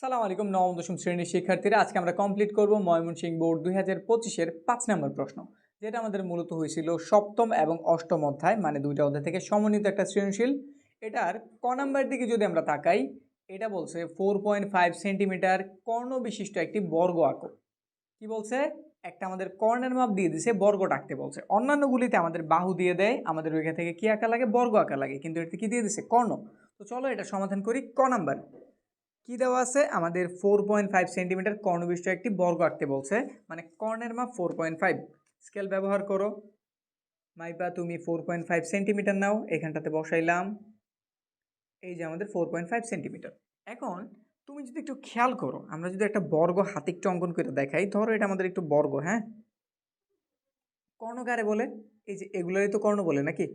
সালাম আলাইকুম, নবম, দশম শ্রেণির শিক্ষার্থীরা। আজকে আমরা কমপ্লিট করব ময়মনসিংহ বোর্ড দুই হাজার পঁচিশের পাঁচ নম্বর প্রশ্ন, যেটা আমাদের মূলত হয়েছিল সপ্তম এবং অষ্টম অধ্যায় মানে দুইটা অধ্যায় থেকে সমন্বিত একটা সৃজনশীল। এটার ক নাম্বার দিকে যদি আমরা তাকাই, এটা বলছে ফোর পয়েন্ট ফাইভ সেন্টিমিটার কর্ণ বিশিষ্ট একটি বর্গ আঁকো। কি বলছে? একটা আমাদের কর্ণের মাপ দিয়ে দিছে বর্গ ডাকতে বলছে। অন্যান্যগুলিতে আমাদের বাহু দিয়ে দেয়, আমাদের ওইখান থেকে কি আঁকা লাগে? বর্গ আঁকা লাগে, কিন্তু এটাতে কি দিয়ে দিছে? কর্ণ। তো চলো এটা সমাধান করি, ক নাম্বার। কি দেওয়া আছে? আমাদের ফোর পয়েন্ট ফাইভ সেন্টিমিটার কর্ণবিষ্ট একটি বর্গ আঁকতে বলছে। মানে কর্ণের মাপ ফোর পয়েন্ট ফাইভ স্কেল ব্যবহার করো। মাইপা, তুমি ফোর পয়েন্ট ফাইভ সেন্টিমিটার নাও। এখানটাতে বসাইলাম। এই যে আমাদের ফোর পয়েন্ট ফাইভ সেন্টিমিটার এখন তুমি যদি একটু খেয়াল করো, আমরা যদি একটা বর্গ হাতে একটু অঙ্কন করে দেখাই। ধরো এটা আমাদের একটু বর্গ হ্যাঁ? কর্ণকারে বলে? এই যে এগুলোরই তো কর্ণ বলে নাকি?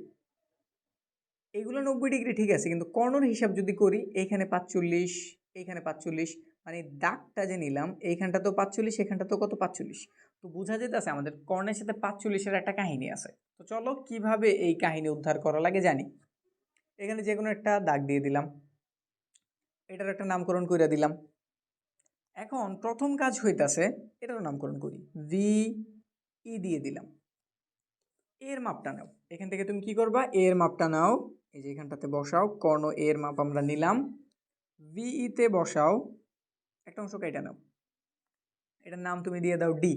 এগুলো নব্বই ডিগ্রি ঠিক আছে, কিন্তু কর্ণর হিসাব যদি করি এইখানে পাঁচচল্লিশ এইখানে পাঁচচল্লিশ। মানে দাগটা যে নিলাম, এইখানটা তো পাঁচচল্লিশ, এখানটা তো কত পাঁচচল্লিশ? তো বোঝা যেতেছে আমাদের কর্ণের সাথে পাঁচচল্লিশের একটা কাহিনী আছে। তো চলো কীভাবে এই কাহিনী উদ্ধার করা লাগে জানি। এখানে যে কোনো একটা দাগ দিয়ে দিলাম। এটার একটা নামকরণ করে দিলাম। এখন প্রথম কাজ হইতাছে, এটারও নামকরণ করি। ভি ই দিয়ে দিলাম। এর মাপটা নাও। এখান থেকে তুমি কি করবা? এর মাপটা নাও। এই যে এখানটাতে বসাও। কর্ণ এর মাপ আমরা নিলাম। ভিইতে বসাও, একটা অংশ কেটে নাও। এটার নাম তুমি দিয়ে দাও ডি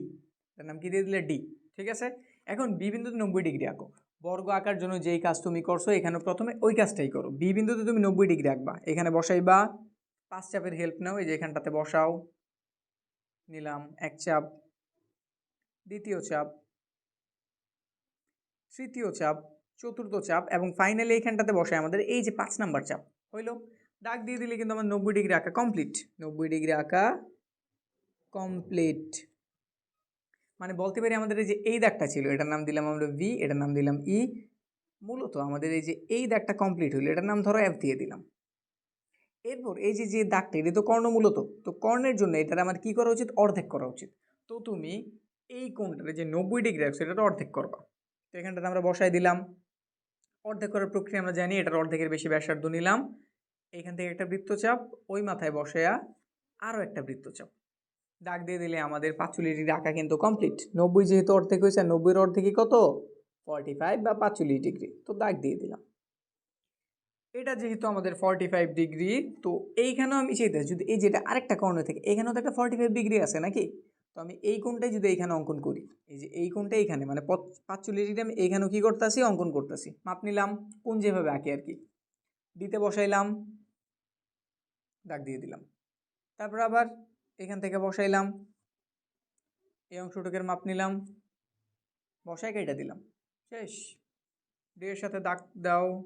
এটার নাম কি দিয়ে দিলে? ডি ঠিক আছে? এখন বি বিন্দুতে নব্বই ডিগ্রি আঁকো। বর্গ আঁকার জন্য যেই কাজ তুমি করছ, এখানে প্রথমে ওই কাজটাই করো। বি বিন্দুতে তুমি নব্বই ডিগ্রি আঁকবা। এখানে বসাইবা। পাঁচ চাপের হেল্প নাও, এই যে এখানটাতে বসাও। নিলাম, এক চাপ। দ্বিতীয় চাপ। তৃতীয় চাপ। চতুর্থ চাপ। এবং ফাইনালি এইখানটাতে বসায় আমাদের এই যে পাঁচ নাম্বার চাপ। হইল? দাগ দিয়ে দিলে কিন্তু আমার নব্বই ডিগ্রি আঁকা কমপ্লিট নব্বই ডিগ্রি আঁকা কমপ্লিট মানে বলতে পারি আমাদের এই যে এই দাগটা ছিল, এটার নাম দিলাম আমরা ভি এটার নাম দিলাম ই মূলত আমাদের এই যে এই দাগটা কমপ্লিট হইল, এটার নাম ধরো অ্যাপ দিয়ে দিলাম। এরপর এই যে যে দাগটা, এটা তো কর্ণ মূলত, তো কর্ণের জন্য এটার আমার কি করা উচিত? অর্ধেক করা উচিত। তো তুমি এই কোণটাতে যে নব্বই ডিগ্রি রাখছো এটা তো অর্ধেক করবা। তো এখানটাতে আমরা বসাই দিলাম। অর্ধেক করার প্রক্রিয়া আমরা জানি, এটার অর্ধেকের বেশি ব্যাসার্ধ নিলাম। এখান থেকে একটা বৃত্তচাপ, ওই মাথায় বসায়া আরও একটা বৃত্তচাপ। দাগ দিয়ে দিলে আমাদের ডিগ্রি আঁকা কিন্তু কমপ্লিট নব্বই যেহেতু অর্ধেক হয়েছে, আর নব্বইয়ের অর্ধেকই কত? ফর্টি ফাইভ বা পাঁচচল্লিশ ডিগ্রি। তো দাগ দিয়ে দিলাম। এটা যেহেতু আমাদের ফর্টি ফাইভ ডিগ্রি, তো এইখানেও আমি চাইতে যদি এই যেটা আরেকটা কর্ণ থেকে, এখানেও তো একটা ফর্টি ফাইভ ডিগ্রি আছে নাকি? তো আমি এই কোণটাই যদি এইখানে অঙ্কন করি, এই যে এই কোণটা এইখানে মানে পঁচ- পাঁচচল্লিশ ডিগ্রি আমি এইখানেও কী করতেছি? অঙ্কন করতেছি। মাপ নিলাম কোন যেভাবে আঁকি আর কি। দিতে বসাইলাম দাগ দিয়ে দিলাম। তারপর আবার এখান থেকে বসাইলাম। এই অংশটুকের মাপ নিলাম। বসাই কেটে দিলাম। শেষ। ডের সাথে দাগ দাও।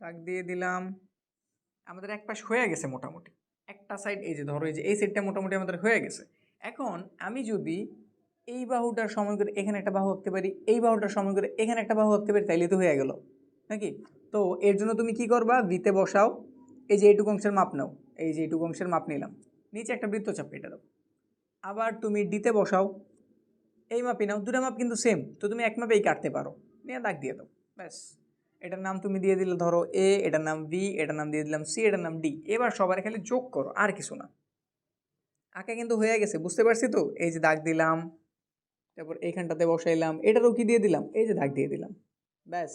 দাগ দিয়ে দিলাম। আমাদের এক পাশ হয়ে গেছে মোটামুটি। একটা সাইড এই যে ধরো, এই যে এই সাইডটা মোটামুটি আমাদের হয়ে গেছে। এখন আমি যদি এই বাহুটার সময় করে এখানে একটা বাহু আঁকতে পারি, এই বাহুটার সময় করে এখানে একটা বাহু আঁকতে পারি, তাইলে তো হয়ে গেল। নাকি? তো এর জন্য তুমি কি করবা? ভিতে বসাও। এই যে এইটুকু অংশের মাপ নাও, এই যে এইটুকু অংশের মাপ নিলাম। নিচে একটা বৃত্তচাপ কেটে দাও। আবার তুমি ডিতে বসাও, এই মাপই নাও, দুটো মাপ কিন্তু সেম তো তুমি এক মাপেই কাটতে পারো। নিয়ে দাগ দিয়ে দাও, ব্যাস। এটার নাম তুমি দিয়ে দিলে ধরো এ এটার নাম বি এটার নাম দিয়ে দিলাম সি এটার নাম ডি এবার সবার খালি যোগ করো, আর কিছু না। আঁকা কিন্তু হয়ে গেছে, বুঝতে পারছি তো? এই যে দাগ দিলাম, তারপর এইখানটাতে বসাইলাম, এটারও কি দিয়ে দিলাম? এই যে দাগ দিয়ে দিলাম, ব্যাস।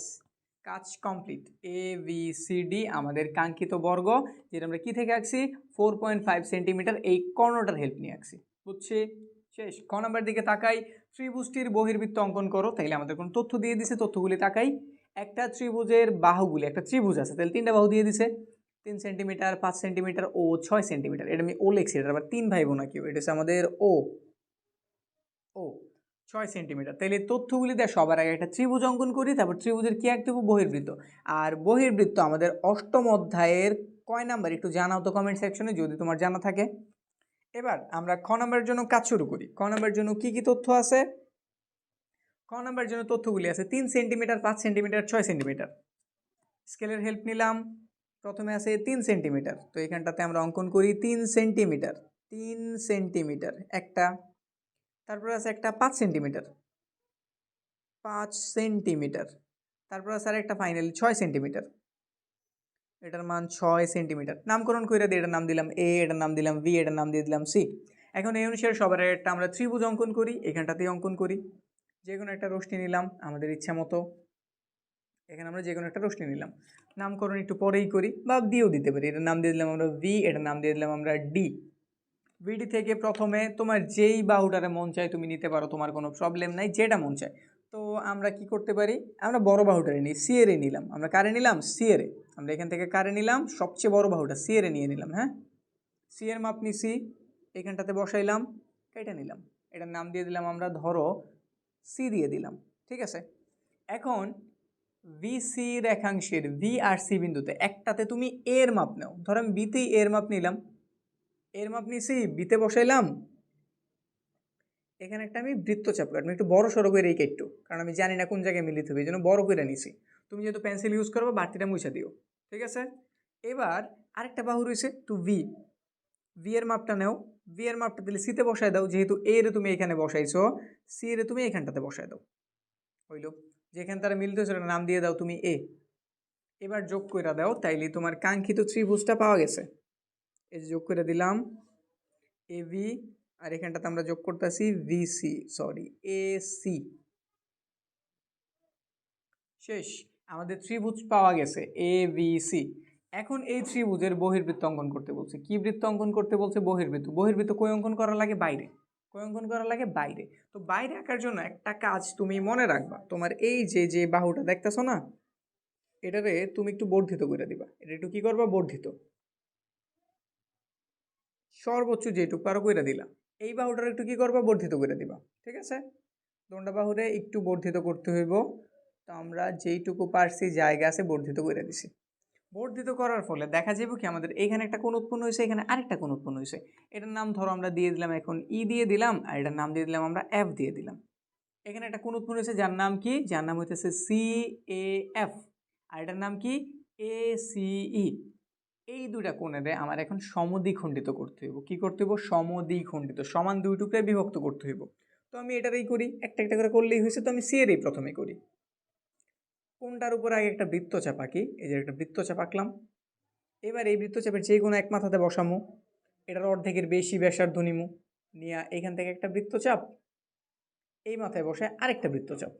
কাজ complete A B C D আমাদের কাঙ্ক্ষিত বর্গ, যেটা আমরা কি থেকে আঁকছি? ফোর পয়েন্ট ফাইভ সেন্টিমিটার এই কর্ণটার হেল্প নিয়ে আঁকছি। বুঝছি? শেষ। ক নাম্বার দিকে তাকাই। ত্রিভুজটির বহির্বৃত্ত অঙ্কন করো। তাইলে আমাদের কোনো তথ্য দিয়ে দিছে, তথ্যগুলি তাকাই। একটা ত্রিভুজের বাহুগুলি, একটা ত্রিভুজ আছে তাহলে তিনটা বাহু দিয়ে দিছে। তিন সেন্টিমিটার পাঁচ সেন্টিমিটার ও ছয় সেন্টিমিটার এটা আমি ও লেখছি, এটা আবার তিন ভাই বোনা কেউ এটা হচ্ছে আমাদের ও। ও। ছয় সেন্টিমিটার। তাহলে তথ্যগুলি দেয় সবার আগে একটা ত্রিভুজ অঙ্কন করি, তারপর ত্রিভুজের কী এক দেবো? বহির্বৃত্ত। আর বহির্বৃত্ত আমাদের অষ্টম অধ্যায়ের কয় নাম্বার? একটু জানাও তো কমেন্ট সেকশনে যদি তোমার জানা থাকে। এবার আমরা খ নাম্বারের জন্য কাজ শুরু করি। ক নাম্বারের জন্য কি কি তথ্য আছে? ক নাম্বারের জন্য তথ্যগুলি আছে তিন সেন্টিমিটার, পাঁচ সেন্টিমিটার, ছয় সেন্টিমিটার। স্কেলের হেল্প নিলাম। প্রথমে আছে তিন সেন্টিমিটার। তো এখানটাতে আমরা অঙ্কন করি তিন সেন্টিমিটার তিন সেন্টিমিটার। একটা তারপর আছে একটা পাঁচ সেন্টিমিটার। পাঁচ সেন্টিমিটার। তারপর আছে আর একটা ফাইনালি ছয় সেন্টিমিটার। এটার মান ছয় সেন্টিমিটার। নামকরণ করে দিয়ে এটার নাম দিলাম এ এটার নাম দিলাম বি এটার নাম দিয়ে দিলাম সি এখন এই অনুসারে সবার একটা আমরা ত্রিভুজ অঙ্কন করি, এখানটাতেই অঙ্কন করি। যে কোনো একটা রশ্মি নিলাম, আমাদের ইচ্ছা মতো। এখানে আমরা যে কোনো একটা রশ্মি নিলাম। নামকরণ একটু পরেই করি বা দিয়েও দিতে পারি। এটার নাম দিয়ে দিলাম আমরা ভি এটার নাম দিয়ে দিলাম আমরা ডি ভিডি থেকে প্রথমে তোমার যেই বাহুটারে মন চায় তুমি নিতে পারো, তোমার কোনো প্রবলেম নাই, যেটা মন চায়। তো আমরা কি করতে পারি? আমরা বড় বাহুটারে নিই সিএরে নিলাম। আমরা কারে নিলাম? সিএরে আমরা এখান থেকে কারে নিলাম? সবচেয়ে বড় বাহুটা সিএরে নিয়ে নিলাম হ্যাঁ? সি এর মাপ নিছি, এখানটাতে বসাইলাম, কেটে নিলাম। এটার নাম দিয়ে দিলাম আমরা, ধরো সি দিয়ে দিলাম, ঠিক আছে? এখন ভি সি রেখাংশের ভি আর সি বিন্দুতে একটাতে তুমি এর মাপ নাও। ধরো আমি বিতেই এর মাপ নিলাম। এর মাপ নিছি বিতে বসাইলাম, এখানে একটা আমি বৃত্তচাপ কাটবো একটু বড় সড়ো করে এই একটু, কারণ আমি জানি না কোন জায়গায় মিলিত হবে, এই জন্য বড় করে নিছি। তুমি যেহেতু পেন্সিল ইউজ করব, বাড়তিটা মুছে দিও, ঠিক আছে? এবার আরেকটা বাহু রয়েছে টু ভি ভি এর মাপটা নেও ভি এর মাপটা দিলে সিতে বসায় দাও, যেহেতু এ রে তুমি এখানে বসাইছো সি রে তুমি এখানটাতে বসায় দাও। হইল, যেখানে তারা মিলতে সেটা নাম দিয়ে দাও তুমি এ এবার যোগ করে দাও, তাইলে তোমার কাঙ্ক্ষিত ত্রিভুজটা পাওয়া গেছে। এই যে যোগ করে দিলাম। এ ভি আর এখানটাতে আমরা যোগ করতেছি ভিসি সরি এ সি শেষ। আমাদের ত্রিভুজ পাওয়া গেছে এ বি সি এখন এই ত্রিভুজের বহির্বৃত্ত অঙ্কন করতে বলছে। কি বৃত্ত অঙ্কন করতে বলছে? বহির্বৃত্ত। বহির্বৃত্ত কই অঙ্কন করা লাগে? বাইরে। কই অঙ্কন করা লাগে? বাইরে। তো বাইরে আঁকার জন্য একটা কাজ তুমি মনে রাখবা। তোমার এই যে যে বাহুটা দেখতেছো না, এটারে তুমি একটু বর্ধিত করে দিবা। এটা একটু কী করবা? বর্ধিত। সর্বোচ্চ যেটুকু পারো করে দিলা। এই বাহুটার একটু কি করবা? বর্ধিত করে দিবা। ঠিক আছে? দণ্ডা বাহুরে একটু বর্ধিত করতে হইব। তো আমরা যেইটুকু পারছি, জায়গা আছে, বর্ধিত করে দিছি। বর্ধিত করার ফলে দেখা যাবে কি আমাদের এখানে একটা কোন উৎপন্ন হয়েছে এখানে আরেকটা কোন উৎপন্ন হয়েছে এটার নাম ধরো আমরা দিয়ে দিলাম এখন ই দিয়ে দিলাম, আর এটার নাম দিয়ে দিলাম আমরা এফ দিয়ে দিলাম। এখানে একটা কোন উৎপন্ন হয়েছে যার নাম কি? যার নাম হইতেছে সি এ এফ আর এটার নাম কি? এ সি ই এই দুইটা কোণেরে আমার এখন সমদ্বিখণ্ডিত করতে হইব। কি করতে হইব? সমদ্বিখণ্ডিত। সমান দুই টুকরায় বিভক্ত করতে হইব। তো আমি এটারই করি। একটা একটা করে করলেই হয়েছে, তো আমি সি এরই প্রথমে করি। কোনটার উপর আগে একটা বৃত্তচাপ আঁকি এই যে একটা বৃত্তচাপ আঁকলাম এবার এই বৃত্তচাপের যে কোনো এক মাথাতে বসামু। এটার অর্ধেকের বেশি ব্যাসার্ধ নিমু। নিয়ে এখান থেকে একটা বৃত্তচাপ এই মাথায় বসে আরেকটা বৃত্তচাপ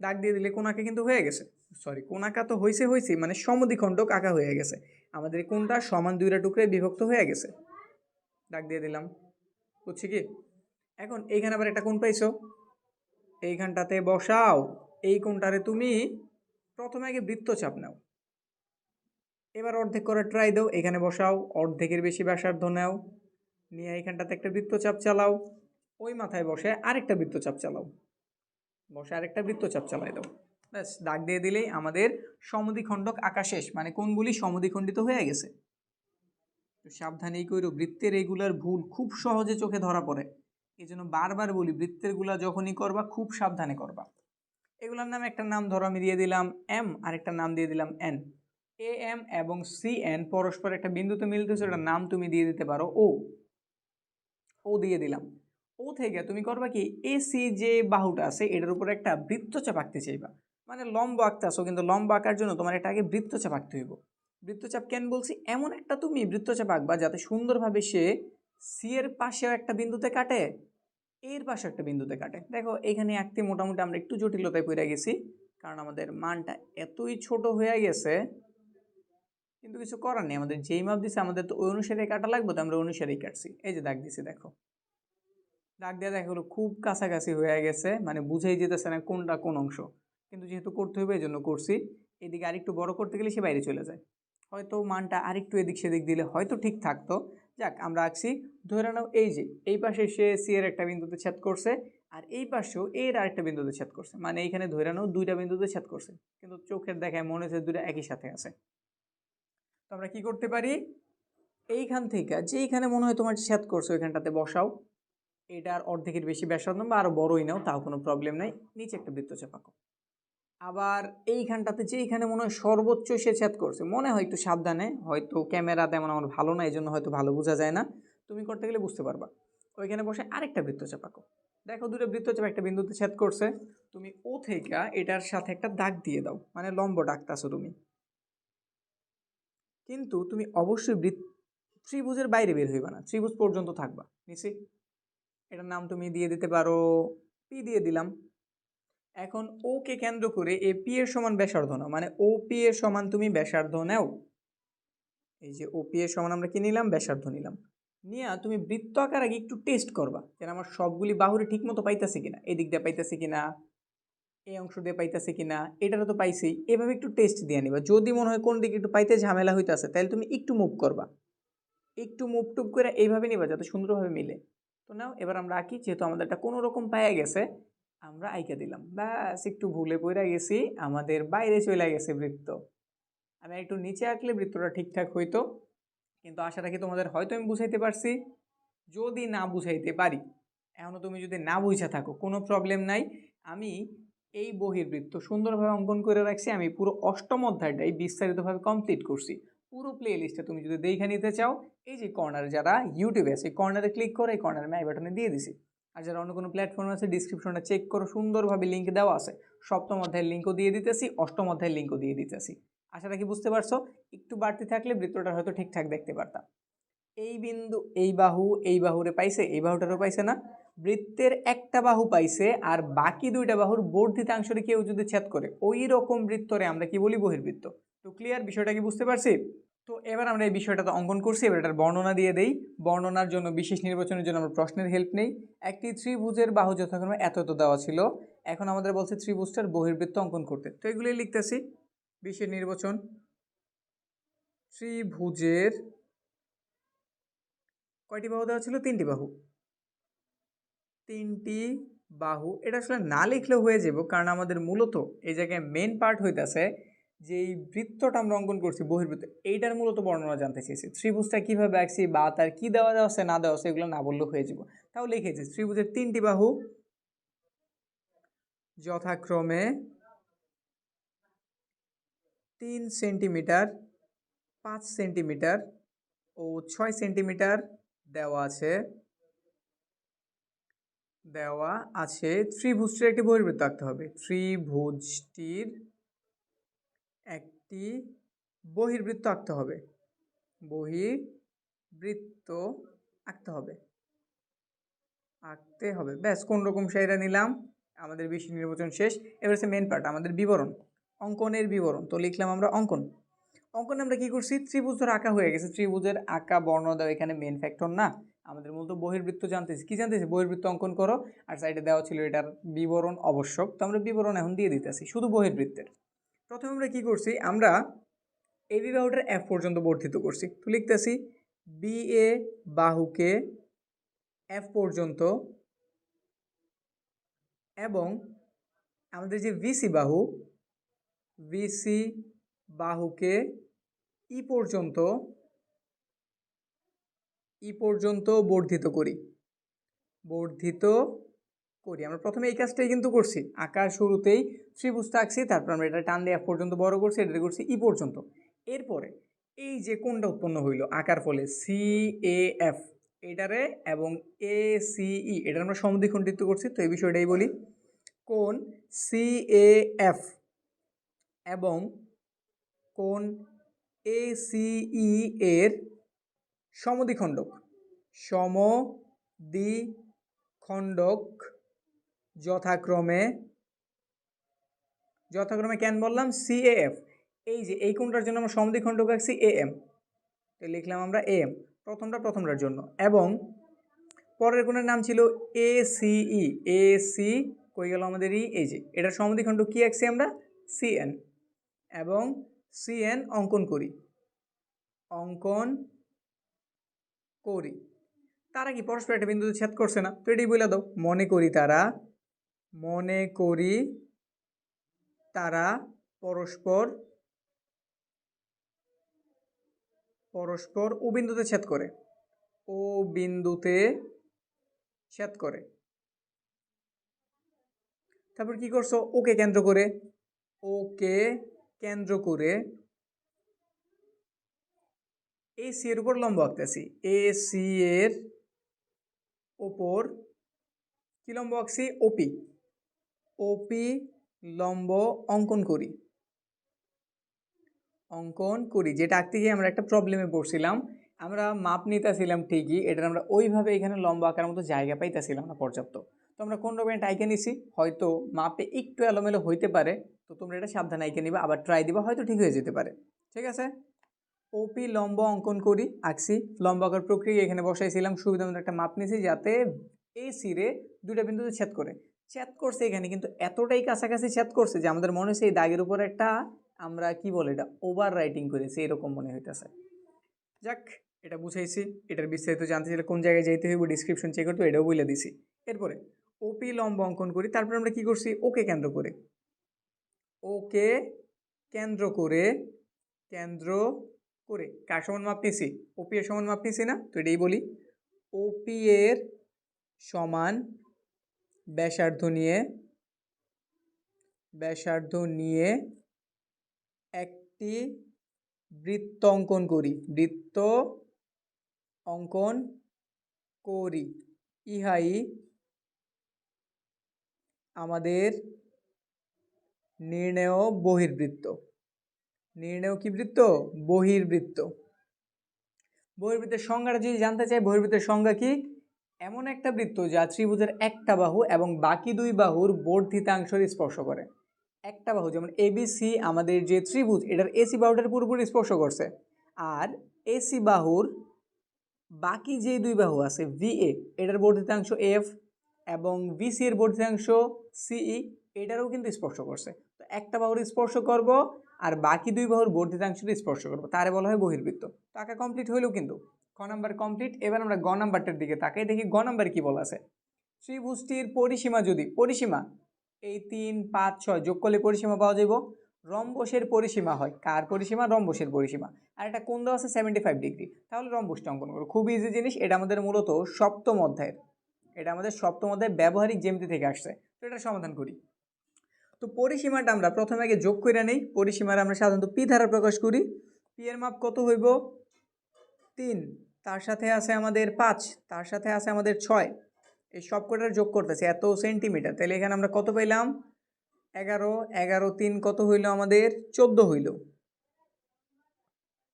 দাগ দিয়ে দিলে কোনাকে কিন্তু হয়ে গেছে। সরি কোনাকা তো হয়েছে হয়েছে মানে সমদ্বিখণ্ডক আঁকা হয়ে গেছে। আমাদের কোনটা সমান দুইটা টুকরায় বিভক্ত হয়ে গেছে। দাগ দিয়ে দিলাম। বুঝছি কি? এখন এইখানে আবার একটা কোন পাইছো। এইখানটাতে বসাও। এই কোনটারে তুমি প্রথমে আগে বৃত্তচাপ নাও। এবার অর্ধেক করে ট্রাই দাও। এখানে বসাও। অর্ধেকের বেশি ব্যাসার্ধ নাও। নিয়ে এইখানটাতে একটা বৃত্তচাপ চালাও। ওই মাথায় বসে আরেকটা বৃত্তচাপ চালাও। বসে আরেকটা বৃত্তচাপ চালাই দাও। ব্যাস দাগ দিয়ে দিলেই আমাদের সমদ্বিখণ্ডক আঁকা শেষ। মানে কোনগুলি সমদ্বিখণ্ডিত হয়ে গেছে? তো এই কইরো, বৃত্তের এইগুলার ভুল খুব সহজে চোখে ধরা পড়ে। এই জন্য বারবার বলি বৃত্তেরগুলা যখনই করবা, খুব সাবধানে করবা। এগুলোর নাম একটা নাম ধরো আমি দিয়ে দিলাম, এম, আর একটা নাম দিয়ে দিলাম, এন। এ, এম এবং সি, এন পরস্পর একটা বিন্দুতে মিলতেছে, ওটার নাম তুমি দিয়ে দিতে পারো, ও। ও দিয়ে দিলাম। ও থেকে তুমি করবা কি, এ, সি যে বাহুটা আছে, এটার উপর একটা বৃত্তচাপ আঁকতে চাইবা। মানে লম্বা আঁকতে আসো, কিন্তু লম্বা আঁকার জন্য তোমার এটা আগে বৃত্তচাপ আঁকতে হইব। বৃত্তচাপ কেন বলছি? এমন একটা তুমি বৃত্তচাপ আঁকবা যাতে সুন্দরভাবে সে সি এর পাশেও একটা বিন্দুতে কাটে এর পাশে একটা বিন্দুতে কাটে। দেখো, এখানে আঁকতে মোটামুটি আমরা একটু জটিলতায় পড়ে গেছি, কারণ আমাদের মানটা এতই ছোট হয়ে গেছে, কিন্তু কিছু করার নেই। আমাদের যেই মাপ দিছে, আমাদের তো ওই অনুসারে কাটা লাগবে, তো আমরা অনুসারেই কাটছি। এই যে দাগ দিছি, দেখো। দাগ দেওয়া দেখা হলো খুব কাছাকাছি হয়ে গেছে মানে বুঝেই যেতেছে না কোনটা কোন অংশ। কিন্তু যেহেতু করতে হবে এই জন্য করছি। এদিকে আরেকটু বড় করতে গেলে সে বাইরে চলে যায়। হয়তো মানটা আরেকটু এদিক সেদিক দিলে হয়তো ঠিক থাকতো। যাক, আমরা আঁকছি। ধরে নাও এই যে, এই পাশে সে সি এর একটা বিন্দুতে ছেদ করছে আর এই পাশেও এর আরেকটা বিন্দুতে ছেদ করছে। মানে এইখানে ধরে নাও দুইটা বিন্দুতে ছেদ করছে। কিন্তু চোখের দেখায় মনে হচ্ছে দুইটা একই সাথে আছে। তো আমরা কি করতে পারি? এইখান থেকে, যেইখানে মনে হয় তোমার ছেদ করছে, ওইখানটাতে বসাও। এটার অর্ধেকের বেশি ব্যাসার্ধ বা আরও বড়ই নাও, তাও কোনো প্রবলেম নেই। নিচে একটা বৃত্তচাপ আঁকো আবার এইখানটাতে যেইখানে মনে হয় সর্বোচ্চ সে ছেদ করছে, মনে হয় একটু সাবধানে, হয়তো ক্যামেরা তেমন আমার ভালো না এই জন্য হয়তো ভালো বোঝা যায় না, তুমি করতে গেলে বুঝতে পারবা। ওইখানে বসে আরেকটা বৃত্তচাপ আঁকো দেখো দুটো বৃত্তচাপ একটা বিন্দুতে ছেদ করছে, তুমি ও থেকে এটার সাথে একটা দাগ দিয়ে দাও মানে লম্ব ডাকতাছো তুমি। কিন্তু তুমি অবশ্যই বৃত্ত ত্রিভুজের বাইরে বের হইবা না, ত্রিভুজ পর্যন্ত থাকবা নিছি এটার নাম তুমি দিয়ে দিতে পারো, পি দিয়ে দিলাম। এখন ও কে কেন্দ্র করে এ পি এর সমান ব্যাসার্ধ নাও। মানে ও পি এর সমান তুমি ব্যাসার্ধ নাও। এই যে ও পি এর সমান আমরা কি নিলাম? ব্যাসার্ধ নিলাম। নিয়ে তুমি বৃত্ত আকার আগে একটু টেস্ট করবা, যেন আমার সবগুলি বাহুরে ঠিক মতো পাইতেছে কিনা। এদিক দিয়ে পাইতেছে কিনা? এই অংশ দিয়ে পাইতেছে কিনা? এটারও তো পাইছি এভাবে একটু টেস্ট দিয়ে নিবা। যদি মনে হয় কোন দিকে একটু পাইতে ঝামেলা হইতেছে তাহলে তুমি একটু মুভ করবা। একটু মুভ টুভ করে এইভাবে নিবা, যাতে সুন্দরভাবে মিলে। তো নাও, এবার আমরা আঁকি, যেহেতু আমাদের একটা কোনো রকম পায়া গেছে আমরা আইকা দিলাম। ব্যাস, একটু ভুলে পড়ে গেছি, আমাদের বাইরে চলে গেছে বৃত্ত। আমি একটু নিচে আঁকলে বৃত্তটা ঠিকঠাক হইতো, কিন্তু আশা রাখি তোমাদের হয়তো আমি বুঝাইতে পারছি। যদি না বুঝাইতে পারি এখনও তুমি যদি না বুঝা থাকো, কোনো প্রবলেম নাই। আমি এই বহির্বৃত্ত সুন্দরভাবে অঙ্কন করে রাখছি, আমি পুরো অষ্টম অধ্যায়টাই বিস্তারিতভাবে কমপ্লিট করছি। পুরো প্লে লিস্টে তুমি যদি দেখে নিতে চাও, এই যে কর্নার যারা ইউটিউবে আছে কর্নারে ক্লিক করে, এই কর্নারে আমি আই বাটনে দিয়ে দিছি। আর যারা অন্য কোনো প্ল্যাটফর্ম আছে ডিসক্রিপশনটা চেক করো, সুন্দরভাবে লিঙ্ক দেওয়া আছে। সপ্তম অধ্যায়ের লিঙ্কও দিয়ে দিতেছি, অষ্টম অধ্যায়ের লিঙ্কও দিয়ে দিতেছি। আশা রাখি বুঝতে পারছ? একটু বাড়তি থাকলে বৃত্তটা হয়তো ঠিকঠাক দেখতে পারতাম। এই বিন্দু, এই বাহু, এই বাহুরে পাইছে, এই বাহুটারও পাইছে না। বৃত্তের একটা বাহু পাইছে, আর বাকি দুইটা বাহুর বর্ধিতাংশরে কেউ যদি ছেদ করে ওই রকম বৃত্তরে আমরা কি বলি বহির্বৃত্ত? তো ক্লিয়ার বিষয়টা কি বুঝতে পারছি? তো এবার আমরা এই বিষয়টা তো অঙ্কন করছি, এবার এটার বর্ণনা দিয়ে দেই। বর্ণনার জন্য, বিশেষ নির্বাচনের জন্য আমরা প্রশ্নের হেল্প নেই। একটি ত্রিভুজের বাহু যথাক্রমে এত এত দেওয়া ছিল। এখন আমাদের বলছে ত্রিভুজটার বহির্বৃত্ত অঙ্কন করতে। তো এগুলি লিখতেছি। বিশেষ নির্বাচন। ত্রিভুজের কয়টি বাহু দেওয়া ছিল? তিনটি বাহু। তিনটি বাহু। এটা আসলে না লিখলেও হয়ে যাব, কারণ আমাদের মূলত এই জায়গায় মেন পার্ট হইতাছে যে এই বৃত্তটা আমরা অঙ্কন করছি, বহির্বৃত্ত, এইটার মূলত বর্ণনা জানতে চেয়েছি। ত্রিভুজটা কীভাবে আঁকছি বা তার কী দেওয়া দেওয়া আছে, না দেওয়া আছে, এগুলো না বললেও হয়ে যাব। তাও লিখেছি ত্রিভুজের তিনটি বাহু যথাক্রমে তিন সেন্টিমিটার, পাঁচ সেন্টিমিটার ও ছয় সেন্টিমিটার দেওয়া আছে দেওয়া আছে ত্রিভুজটির একটি বহির্বৃত্ত আঁকতে হবে। ত্রিভুজটির একটি বহির্বৃত্ত আঁকতে হবে। বহির্বৃত্ত আঁকতে হবে। আঁকতে হবে। ব্যাস, কোন রকম শাড়িটা নিলাম? আমাদের বেশি নির্বাচন শেষ। এবার হচ্ছে মেন পার্ট আমাদের বিবরণ। অঙ্কনের বিবরণ। তো লিখলাম আমরা অঙ্কন। অঙ্কনে আমরা কী করছি? ত্রিভুজ ধর আঁকা হয়ে গেছে। ত্রিভুজের আঁকা, বর্ণ দেওয়া এখানে মেন ফ্যাক্টর না। আমাদের মূলত বহির্বৃত্ত জানতেছি। কী জানতেছি? বহির্বৃত্ত অঙ্কন করো। আর সাইডে দেওয়া ছিল এটার বিবরণ আবশ্যক তো আমরা বিবরণ এখন দিয়ে দিতেছি। শুধু বহির্বৃত্তের। প্রথমে আমরা কী করছি? আমরা এই বিবাহটার এফ পর্যন্ত বর্ধিত করছি। তো লিখতেছি বি এ বাহুকে এফ পর্যন্ত এবং আমাদের যে ভিসি বাহু ভিসি বাহুকে ই পর্যন্ত ই পর্যন্ত বর্ধিত করি। বর্ধিত করি। আমরা প্রথমে এই কাজটাই কিন্তু করছি। আঁকার শুরুতেই ত্রিভুজটা আঁকছি, তারপর আমরা এটা টান দিয়ে এফ পর্যন্ত বড় করছি, এটা করছি ই পর্যন্ত। এরপরে এই যে কোনটা উৎপন্ন হইল, আঁকার ফলে সি এ এফ এটারে এবং এ সি ই এটা আমরা সমদ্বিখণ্ডিত করছি, তো এই বিষয়টাই বলি। কোন সি এ এফ এবং কোন এ সি ই এর সমদ্বিখণ্ডক। সমদ্বিখণ্ডক যথাক্রমে যথাক্রমে কেন বললাম? সি এফ এই যে, এই কোনটার জন্য আমরা সমদ্বিখণ্ডক আঁকছি এ এম তো লিখলাম আমরা এ এম প্রথমটা প্রথমটার জন্য। এবং পরের কোণের নাম ছিল এ সিই এ সি কই গেল আমাদের ই এই যে, এটার সমদ্বিখণ্ড কী আঁকছি আমরা? সিএন এবং সিএন অঙ্কন করি। অঙ্কন করি। তারা কি পরস্পর একটা বিন্দুতে ছেদ করছে না? তো এটাই বলে দাও। মনে করি তারা, মনে করি তারা পরস্পর পরস্পর ও বিন্দুতে ছেদ করে। ও বিন্দুতে ছেদ করে। তারপর কি করছ? ওকে কেন্দ্র করে। ওকে কেন্দ্র করে এ সি এর উপর লম্ব আঁকতেছি। এ সি এর ওপর কি লম্ব আঁকছি? ওপি ওপি লম্ব অঙ্কন করি। অঙ্কন করি। যেটা আঁকতে গিয়ে আমরা একটা প্রবলেমে পড়ছিলাম, আমরা মাপ নিতেছিলাম ঠিকই, এটার আমরা ওইভাবে এখানে লম্বা আঁকার মতো জায়গা পাইতেছিলাম না পর্যাপ্ত। তো আমরা কোন রকমের আইকে নিছি? হয়তো মাপে একটু এলোমেলো হইতে পারে, তো তোমরা এটা সাবধানে আইকে নিবা, আবার ট্রাই দিবা, হয়তো ঠিক হয়ে যেতে পারে। ঠিক আছে? ওপি লম্ব অঙ্কন করি, আঁকছি। লম্ব আঁকার প্রক্রিয়া এখানে বসাইছিলাম সুবিধা মতো একটা মাপ নিছি যাতে এই সিরে দুটা বিন্দুতে ছেদ করে। ছেদ করছে এখানে, কিন্তু এতটাই কাছাকাছি ছেদ করছে যে আমাদের মনে হচ্ছে এই দাগের উপর একটা আমরা কি বলে এটা ওভার রাইটিং করেছি, এরকম মনে হইতেছে। যাক, এটা বুঝাইছি, এটার বিস্তারিত জানতে চাইলে কোন জায়গায় যাইতে হইব ডিসক্রিপশন চেক করতে এটাও বলে দিছি। এরপরে ওপি লম্ব অঙ্কন করি, তারপরে আমরা কি করছি ওকে কেন্দ্র করে। ওকে কেন্দ্র করে কেন্দ্র করে, কার সমান মাপ নিছি? ওপি এর সমান মাপ নিছি না, তো এটাই বলি। ওপি এর সমান ব্যাসার্ধ নিয়ে ব্যাসার্ধ নিয়ে একটি বৃত্ত অঙ্কন করি। বৃত্ত অঙ্কন করি। ইহাই আমাদের নির্ণেয় বহির্বৃত্ত। নির্ণেয় কি বৃত্ত? বহির্বৃত্ত। বহির্বৃত্তের সংজ্ঞাটা যদি জানতে চাই, বহির্বৃত্তের সংজ্ঞা কি? এমন একটা বৃত্ত যা ত্রিভুজের একটা বাহু এবং বাকি দুই বাহুর বর্ধিতাংশের স্পর্শ করে। একটা বাহু, যেমন এবিসি আমাদের যে ত্রিভুজ, এটার এসি বাহুটার পুরোপুরি স্পর্শ করছে। আর এসি বাহুর বাকি যে দুই বাহু আছে ভিএ এটার বর্ধিতাংশ এফ এবং ভিসি এর বর্ধিতাংশ সিই এটারও কিন্তু স্পর্শ করছে। তো একটা বাহুর স্পর্শ করব আর বাকি দুই বাহুর বর্ধিতাংশের স্পর্শ করব। তারে বলা হয় বহির্বৃত্ত। টাকা কমপ্লিট হইলেও কিন্তু। ক নাম্বার কমপ্লিট এবার আমরা গ নাম্বারটার দিকে তাকাই, দেখি গ নাম্বার কি বলা আছে। ত্রিভুজটির পরিসীমা যদি, পরিসীমা, এই তিন, পাঁচ, ছয় যোগ করলে পরিসীমা পাওয়া যাব রম্বসের পরিসীমা হয়, কার পরিসীমা? রম্বসের পরিসীমা। আর এটা কোন দেওয়া আছে সেভেন্টি ফাইভ ডিগ্রি তাহলে রম্বসটা অঙ্কন করো। খুব ইজি জিনিস, এটা আমাদের মূলত সপ্তম অধ্যায়ের, এটা আমাদের সপ্তম অধ্যায় ব্যবহারিক জ্যামিতি থেকে আসছে, তো এটা সমাধান করি। তো পরিসীমাটা আমরা প্রথমে আগে যোগ করে নেই, পরিসীমার আমরা সাধারণত পি ধারা প্রকাশ করি পি এর মাপ কত হইব? তিন, তার সাথে আছে আমাদের পাঁচ, তার সাথে আছে আমাদের ছয়। এই সব কটার যোগ করতেছে, এত সেন্টিমিটার তাহলে এখানে আমরা কত পেলাম এগারো এগারো তিন কত হইল আমাদের? চোদ্দ হইল।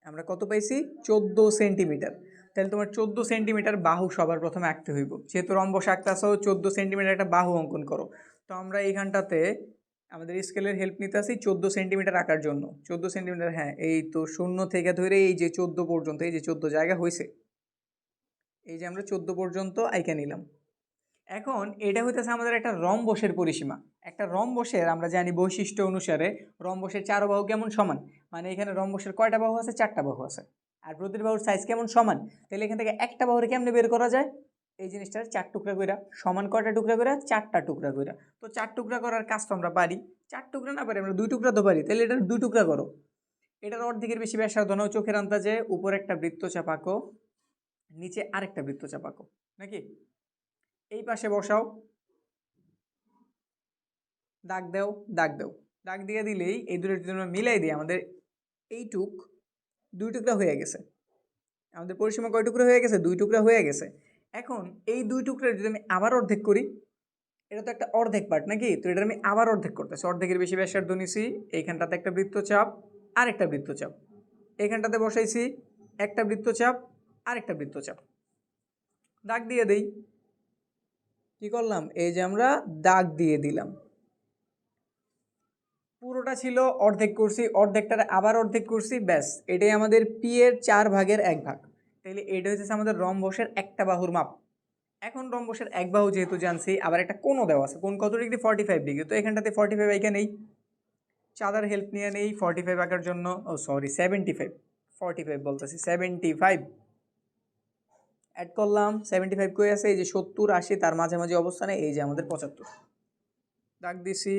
আমরা কত পাইছি? চোদ্দ সেন্টিমিটার তাহলে তোমার চোদ্দ সেন্টিমিটার বাহু সবার প্রথমে আঁকতে হইব। যেহেতু রম্বস আঁকতেছো চোদ্দ সেন্টিমিটার একটা বাহু অঙ্কন করো। তো আমরা এইখানটাতে আমাদের স্কেলের হেল্প নিতে আসি চোদ্দ সেন্টিমিটার আঁকার জন্য। চোদ্দ সেন্টিমিটার হ্যাঁ এই তো শূন্য থেকে ধরে এই যে চোদ্দ পর্যন্ত, এই যে চোদ্দ জায়গা হয়েছে, এই যে আমরা চোদ্দ পর্যন্ত আইকা নিলাম। এখন এটা হইতেছে আমাদের একটা রম্বসের পরিসীমা। একটা রম্বসের আমরা জানি বৈশিষ্ট্য অনুসারে রম্বসের চারো বাহু কেমন সমান? মানে এখানে রম্বসের কয়টা বাহু আছে? চারটা বাহু আছে। আর প্রতিটি বাহুর সাইজ কেমন সমান? তাহলে এখান থেকে একটা বাহুরে কেমনে বের করা যায়? এই জিনিসটার চার টুকরা কইরা, সমান কয়টা টুকরা কইরা? চারটা টুকরা কইরা। তো চার টুকরা করার কাজ তো আমরা পারি। চার টুকরা না পারি, আমরা দুই টুকরা তো পারি। তাহলে এটার দুই টুকরা করো। এটার অর্ধেকের বেশি ব্যাসার্ধ নাও চোখের আন্দাজে উপরে একটা বৃত্ত চাপাকো, নিচে আরেকটা বৃত্ত চাপাকো, নাকি? এই পাশে বসাও। দাগ দাও দাগ দাও। দাগ দিয়ে দিলেই এই দুটো আমরা মিলাই দিই, আমাদের এইটুক দুই টুকরা হয়ে গেছে। আমাদের পরিসীমা কয় টুকরা হয়ে গেছে? দুই টুকরা হয়ে গেছে। এখন এই দুই টুকরা যদি আমি আবার অর্ধেক করি, এটা তো একটা অর্ধেক পার্ট নাকি? তো এটা আমি আবার অর্ধেক করতেছি। অর্ধেকের বেশি ব্যাসার্ধ নিছি, এইখানটাতে একটা বৃত্তচাপ আর একটা বৃত্তচাপ। এইখানটাতে বসাইছি, একটা বৃত্তচাপ আর একটা বৃত্তচাপ। দাগ দিয়ে দেই। কি করলাম? এই যে আমরা দাগ দিয়ে দিলাম। পুরোটা ছিল অর্ধেক করছি, অর্ধেকটার আবার অর্ধেক করছি, ব্যাস। এটাই আমাদের পি এর চার ভাগের এক ভাগ। তাহলে এটা হচ্ছে আমাদের রম্বসের একটা বাহুর মাপ। এখন রম্বসের এক বাহু যেহেতু জানছি, আবার একটা কোনো দেওয়া আছে কোন কত ডিগ্রি? Forty five degree. তো এখানটাতে ফর্টি ফাইভ এখানে নেই। চাঁদার হেল্প নিয়ে নেই ফর্টি ফাইভ আঁকার জন্য। ও sorry seventy five forty five বলতেছি সেভেন্টি ফাইভ অ্যাড করলাম সেভেন্টি ফাইভ কই আছে? এই যে সত্তর, আশি, তার মাঝামাঝি অবস্থানে এই যে আমাদের পঁচাত্তর। দাগ দিছি,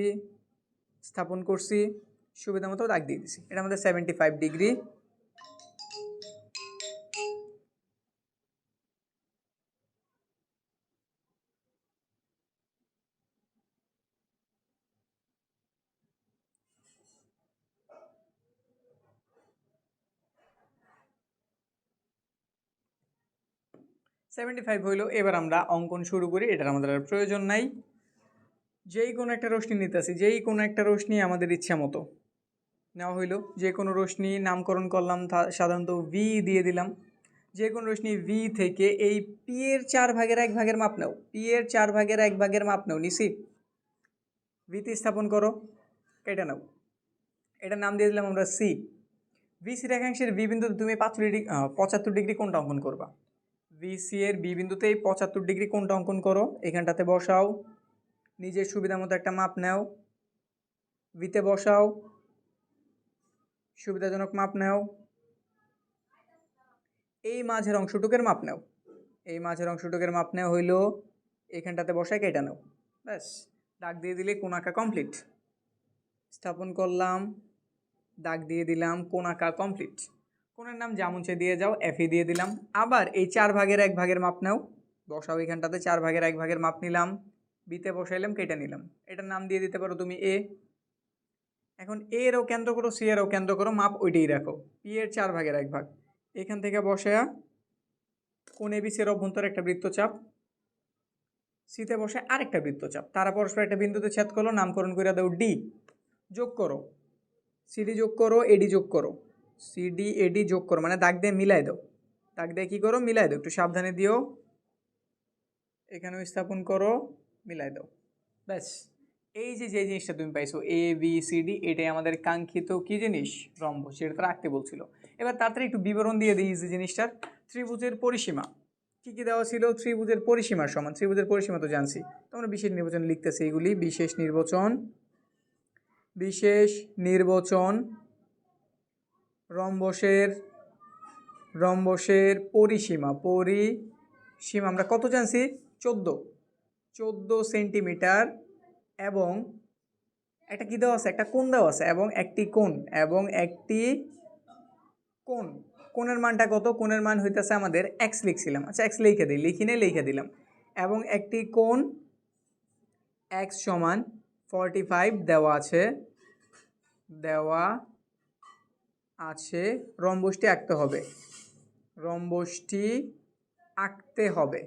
স্থাপন করছি সুবিধা মতো দাগ দিয়ে দিছি। এটা আমাদের seventy five degree. Seventy five হইল, এবার আমরা অঙ্কন শুরু করি, এটার আমাদের আর প্রয়োজন নাই। যেই কোনো একটা রশ্মি নিতেছি, যেই কোনো একটা রশ্মি আমাদের ইচ্ছা মতো। নেওয়া হইল, যে কোনো রশ্মি নামকরণ করলাম সাধারণত ভি দিয়ে দিলাম। যে কোনো রশ্মি ভি থেকে এই পি এর চার ভাগের এক ভাগের মাপ নাও। পি এর চার ভাগের এক ভাগের মাপ নাও নিসি ভিতে স্থাপন করো, এটা নাও। এটার নাম দিয়ে দিলাম আমরা সি ভিসি রেখাংশের বি বিন্দুতে তুমি পাঁচ ডিগ্রি পঁচাত্তর ডিগ্রি কোনটা অঙ্কন করবা? ভিসি এর বি বিন্দুতে এই পঁচাত্তর ডিগ্রি কোনটা অঙ্কন করো। এখানটাতে বসাও। নিজের সুবিধা মতো একটা মাপ নাও। ভিতে বসাও। সুবিধাজনক মাপ নাও। এই মাঝের অংশটুকের মাপ নাও। এই মাঝের অংশটুকের মাপ নেওয়া হইল, এখানটাতে বসায় কেটে নাও? ব্যাস, দাগ দিয়ে দিলে কোন আঁকা কমপ্লিট স্থাপন করলাম, দাগ দিয়ে দিলাম কোন আঁকা কমপ্লিট কোণের নাম জামুনচে দিয়ে যাও এফি দিয়ে দিলাম। আবার এই চার ভাগের এক ভাগের মাপ নাও। বসাও এখানটাতে, চার ভাগের এক ভাগের মাপ নিলাম। বিতে বসাইলাম, কেটে নিলাম। এটার নাম দিয়ে দিতে পারো তুমি এ এখন এ এরও কেন্দ্র করো সি এরও কেন্দ্র করো, মাপ ওইটাই রাখো। পি এর চার ভাগের এক ভাগ। এখান থেকে বসায়া কোন এবিসি এর অভ্যন্তরে একটা বৃত্তচাপ। সিতে বসে আরেকটা বৃত্তচাপ। তারা পরস্পর একটা বিন্দুতে ছেদ করল, নামকরণ করে দাও ডি যোগ করো। সিডি যোগ করো এডি যোগ করো। সিডি এডি যোগ করো মানে দাগ দিয়ে মিলাই দাও। দাগ দিয়ে কী করো? মিলাই দাও, একটু সাবধানে দিও। এখানেও স্থাপন করো, মিলাই দাও। ব্যাস। এই যে যে জিনিসটা তুমি পাইছো এ বি সি ডি এটাই আমাদের কাঙ্ক্ষিত কি জিনিস? রম্ব সেটা তো রাখতে বলছিল। এবার তাড়াতাড়ি একটু বিবরণ দিয়ে দিই যে জিনিসটার। ত্রিভুজের পরিসীমা। কী কী দেওয়া ছিল? ত্রিভুজের পরিসীমার সমান। ত্রিভুজের পরিসীমা তো জানছি। তো আমরা বিশেষ নির্বাচন লিখতেছি এগুলি। বিশেষ নির্বাচন। বিশেষ নির্বাচন। রম্বসের রম্বসের পরিসীমা পরিসীমা আমরা কত জানছি? চোদ্দ। চোদ্দ সেন্টিমিটার এবং একটা কী দেওয়া আছে? একটা কোণ দেওয়া আছে এবং একটি কোণ এবং একটি কোণ। কোণের মানটা কত? কোণের মান হইতেছে আমাদের এক্স লিখছিলাম। আচ্ছা এক্স লিখে দিই। লিখিনে লিখে দিলাম। এবং একটি কোণ এক্স সমান ফর্টি ফাইভ দেওয়া আছে, দেওয়া আছে, রম্বসটি আঁকতে হবে। রম্বসটি আঁকতে হবে।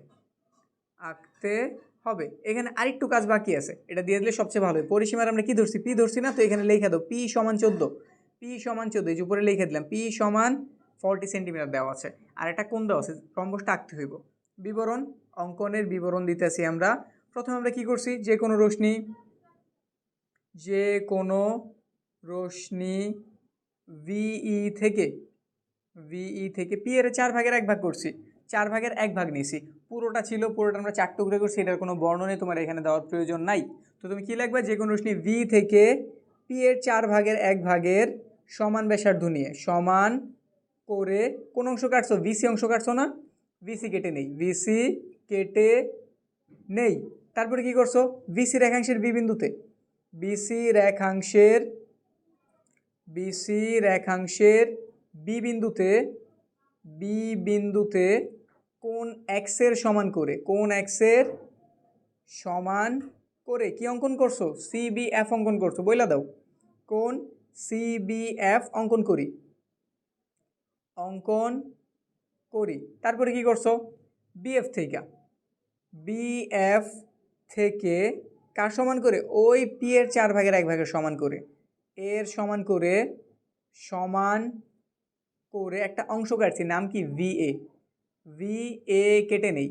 আঁকতে হবে। এখানে আরেকটু কাজ বাকি আছে। এটা দিয়ে দিলে সবচেয়ে ভালো পরিসীমার আমরা কি ধরছি? পি ধরছি না, তো এখানে লিখে দাও, পি সমান চোদ্দ। পি সমান চোদ্দ, এই যে উপরে লিখে দিলাম, পি সমান ফর্টি সেন্টিমিটার দেওয়া আছে। আর একটা কোন দেওয়া আছে? রম্বসটা আঁকতে হইব। বিবরণ, অঙ্কনের বিবরণ দিতেছি আমরা। প্রথমে আমরা কি করছি? যে কোনো রশ্মি, যে কোনো রশ্মি ভিই থেকে ভিই থেকে পি এর চার ভাগের এক ভাগ করছি, চার ভাগের এক ভাগ নিয়েছি। পুরোটা ছিল, পুরোটা আমরা চার টুকরো করছি, এটার কোনো বর্ণনে তোমার এখানে দেওয়ার প্রয়োজন নাই। তো তুমি কী লিখবে? যে কোনো রশ্মি ভি থেকে পি এর চার ভাগের এক ভাগের সমান ব্যাসার্ধ নিয়ে, সমান করে কোন অংশ কাটছো? ভিসি অংশ কাটছো না? ভিসি কেটে নেই ভিসি কেটে নেই। তারপরে কি করছ? ভিসি রেখাংশের বি বিন্দুতে বিসি রেখাংশের বিসি রেখাংশের বি বিন্দুতে বি বিন্দুতে কোন এক্সের সমান করে, কোন এক্সের সমান করে, কি অঙ্কন করছ? সিবিএফ অঙ্কন করছ, বইলা দাও। কোন সিবিএফ অঙ্কন করি? অঙ্কন করি। তারপরে কি করছ? বিএফ থেকে। বিএফ থেকে কার সমান করে? ওই পি এর চার ভাগের এক ভাগের সমান করে। এর সমান করে সমান করে একটা অংশ কাটছি, নাম কি? ভি এ ভি এ কেটে নেই।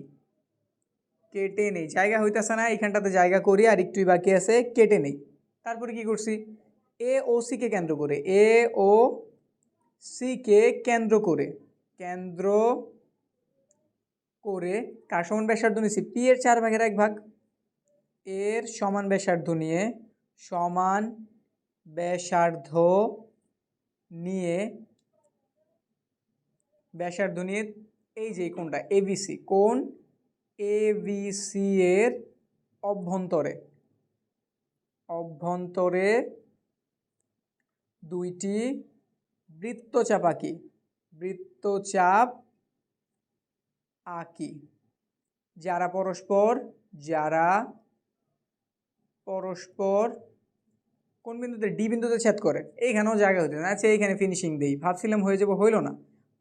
কেটে নেই। জায়গা হইতেছে না এখানটাতে জায়গা করি আর একটুই বাকি আছে, কেটে নেই। তারপরে কি করছি? এ ও সিকে কেন্দ্র করে। এ ও সিকে কেন্দ্র করে। কেন্দ্র করে কার সমান ব্যাসার্ধ নিয়েছি পি এর চার ভাগের এক ভাগ। এর সমান ব্যাসার্ধ নিয়ে সমান ব্যাসার্ধ নিয়ে ব্যাসার্ধ নিয়ে এই যে কোনটা এবিসি কোন এবিসি এর অভ্যন্তরে অভ্যন্তরে দুইটি বৃত্তচাপ আঁকি বৃত্তচাপ আঁকি, যারা পরস্পর যারা পরস্পর কোন বিন্দুতে ডি বিন্দুতে ছেদ করে? এইখানেও জায়গা হতে না আচ্ছা এইখানে ফিনিশিং দেই। ভাবছিলাম হয়ে যাব, হইল না।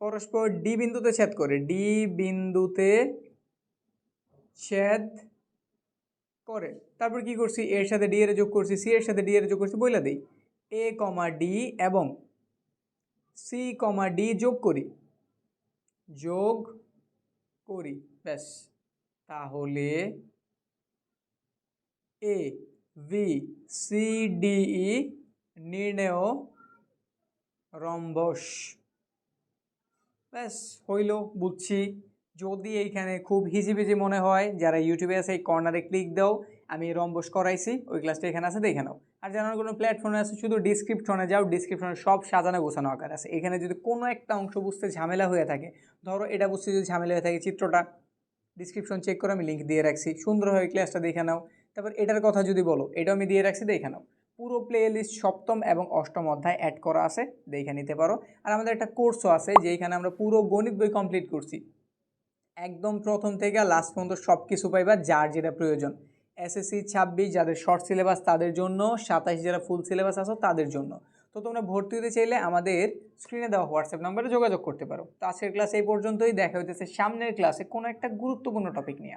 পরস্পর ডি বিন্দুতে ছেদ করে, ডি বিন্দুতে ছেদ করে। তারপর কি করছি? এর সাথে ডি এর যোগ করছি, সি এর সাথে ডি এর যোগ করছি, বইলা দিই। এ কমা ডি এবং সি কমা ডি যোগ করি। যোগ করি, ব্যাস। তাহলে A V C D E নির্ণেয় rhombus. ব্যাস, হইল, বুঝছি। যদি এইখানে খুব হিজিবিজি মনে হয়, যারা ইউটিউবে আছে, এই কর্নারে ক্লিক দাও, আমি রম্বস করাইছি, ওই ক্লাসটা এখানে আছে, দেখে নাও। আর যারা কোনো প্ল্যাটফর্মে আছে, শুধু ডিসক্রিপশনে যাও ডিসক্রিপশনে সব সাজানো গোছানো আকার আছে। এখানে যদি কোনো একটা অংশ বুঝতে ঝামেলা হয়ে থাকে, ধরো এটা বুঝতে যদি ঝামেলা হয়ে থাকে চিত্রটা ডিসক্রিপশন চেক করে আমি লিঙ্ক দিয়ে রাখছি। সুন্দরভাবে ক্লাসটা দেখে নাও। তারপর এটার কথা যদি বলো, এটাও আমি দিয়ে রাখছি, দেখে নাও। পুরো প্লে লিস্ট সপ্তম এবং অষ্টম অধ্যায় অ্যাড করা আছে, দেখে নিতে পারো। আর আমাদের একটা কোর্সও আছে যেখানে আমরা পুরো গণিত বই কমপ্লিট করছি। একদম প্রথম থেকে লাস্ট পর্যন্ত সব কিছু পাইবা, যার যেটা প্রয়োজন। এসএসসি ছাব্বিশ, যাদের শর্ট সিলেবাস তাদের জন্য সাতাশ যারা ফুল সিলেবাস আছো তাদের জন্য। তো তোমরা ভর্তি হতে চাইলে আমাদের স্ক্রিনে দেওয়া হোয়াটসঅ্যাপ নাম্বারে যোগাযোগ করতে পারো। তো আজকের ক্লাস এই পর্যন্তই, দেখা হইতেছে সামনের ক্লাসে কোনো একটা গুরুত্বপূর্ণ টপিক নিয়ে।